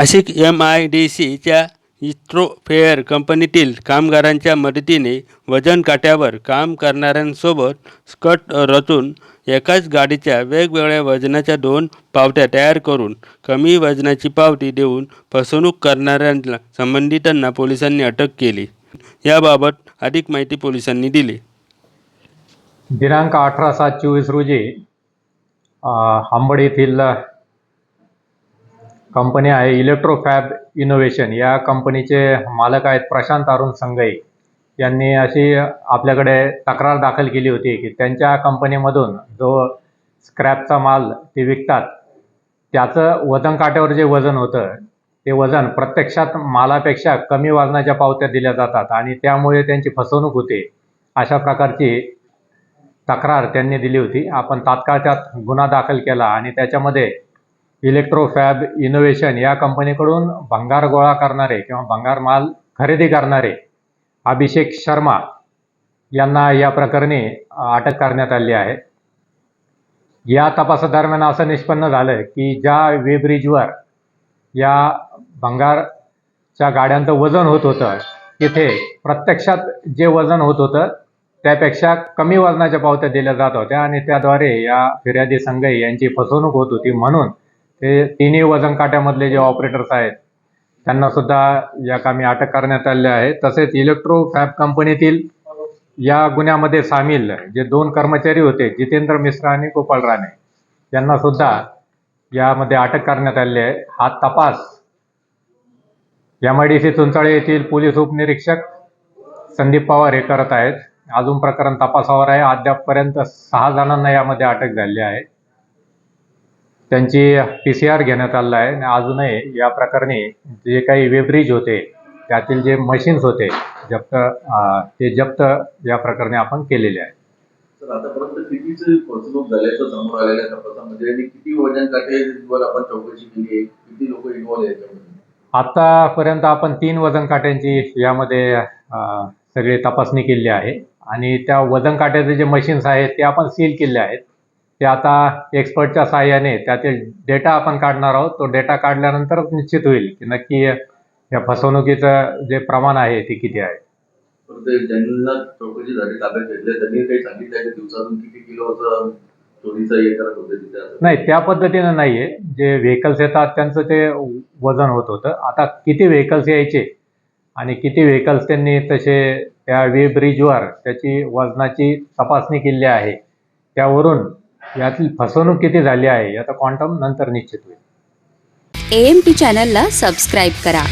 Nashik M I D सीच्या इस्ट्रो fair कंपनीतील कामगारांच्या मदतीने वजन काट्यावर काम करणाऱ्यांसोबत स्कट रचून एकाच गाडीच्या वेगवेगळ्या वजनाच्या दोन पावत्या तयार करून कमी वजनाची पावती देऊन फसवणूक करणाऱ्यांना संबंधितांना पोलिसांनी अटक केली. याबाबत अधिक माहिती पोलिसांनी दिली. दिनांक अठरा सात चोवीस रोजी अ, येथील कंपनी आहे इलेक्ट्रोफॅब इनोव्हेशन. या कंपनीचे मालक आहेत प्रशांत अरुण संगई. यांनी अशी आपल्याकडे तक्रार दाखल केली होती की त्यांच्या कंपनीमधून जो स्क्रॅपचा माल ते विकतात त्याचं वजन काट्यावर जे वजन होतं ते वजन प्रत्यक्षात मालापेक्षा कमी वजनाच्या पावत्या दिल्या जातात आणि त्यामुळे त्यांची फसवणूक होते अशा प्रकारची तक्रार त्यांनी दिली होती. आपण तात्काळ त्यात गुन्हा दाखल केला आणि त्याच्यामध्ये इलेक्ट्रोफॅब इनोव्हेशन या कंपनीकडून भंगार गोळा करणारे किंवा भंगार माल खरेदी करणारे अभिषेक शर्मा यांना या प्रकरणी अटक करण्यात आली आहे. या तपासादरम्यान असं निष्पन्न झालं की ज्या वेब्रिजवर या भंगारच्या गाड्यांचं वजन होत होतं तिथे प्रत्यक्षात जे वजन होत होतं त्यापेक्षा कमी वजनाच्या पावत्या दिल्या जात होत्या आणि त्याद्वारे या फिर्यादी संघ यांची फसवणूक होत होती म्हणून ते तिन्ही वजन काट्यामधले जे ऑपरेटर्स आहेत त्यांना सुद्धा या कामी अटक करण्यात आली आहे. तसेच इलेक्ट्रो फॅब कंपनीतील या गुन्ह्यामध्ये सामील जे दोन कर्मचारी होते जितेंद्र मिश्रा आणि गोपाळ राणे यांना सुद्धा यामध्ये अटक करण्यात आली आहे. हा तपास M I D C Chunchale येथील पोलीस उपनिरीक्षक संदीप पवार हे करत आहेत. अजून प्रकरण तपासावर आहे. अद्यापपर्यंत सहा जणांना यामध्ये अटक झाली आहे. त्यांची पी सी आर घेण्यात आलेला आहे. आणि अजूनही या प्रकरणी जे काही वेब्रिज होते त्यातील जे मशीन्स होते जप्त ते जप्त या प्रकरणी आपण केलेले आहे. तर आतापर्यंत कितीची फसवणूक झाल्याचं समोर आलेल्या तपासामध्ये आणि किती वजन काठेवर आपण चौकशी केली आहे? किती लोक इन्व्हॉल्व आहे याच्यामध्ये? आतापर्यंत आपण तीन वजन काट्यांची यामध्ये सगळी तपासणी केली आहे. आणि त्या वजन काट्याचे जे मशीन्स आहेत ते आपण सील केले आहेत. ते आता एक्सपर्टच्या साहाय्याने त्यातील डेटा आपण काढणार आहोत. तो डेटा काढल्यानंतरच निश्चित होईल की नक्की या फसवणुकीचं जे प्रमाण आहे ते किती आहे. पण ते ज्यांना चौकशी झाली ताब्यात घेतले. त्यांनी काही सांगितलं आहे की दिवसातून किती किलोचं चोरीचं करत होते तिथे असं? नाही त्या पद्धतीनं नाहीये. जे व्हेकल्स येतात त्यांचं ते वजन होत होतं. आता किती व्हेकल्स यायचे आणि किती व्हेकल्स त्यांनी तसे त्या वे ब्रिजवर त्याची वजनाची तपासणी केली आहे त्यावरून यातील फसवणूक किती झाली आहे याचा क्वांटम नंतर निश्चित होईल. ए एम पी चॅनलला सबस्क्राईब करा.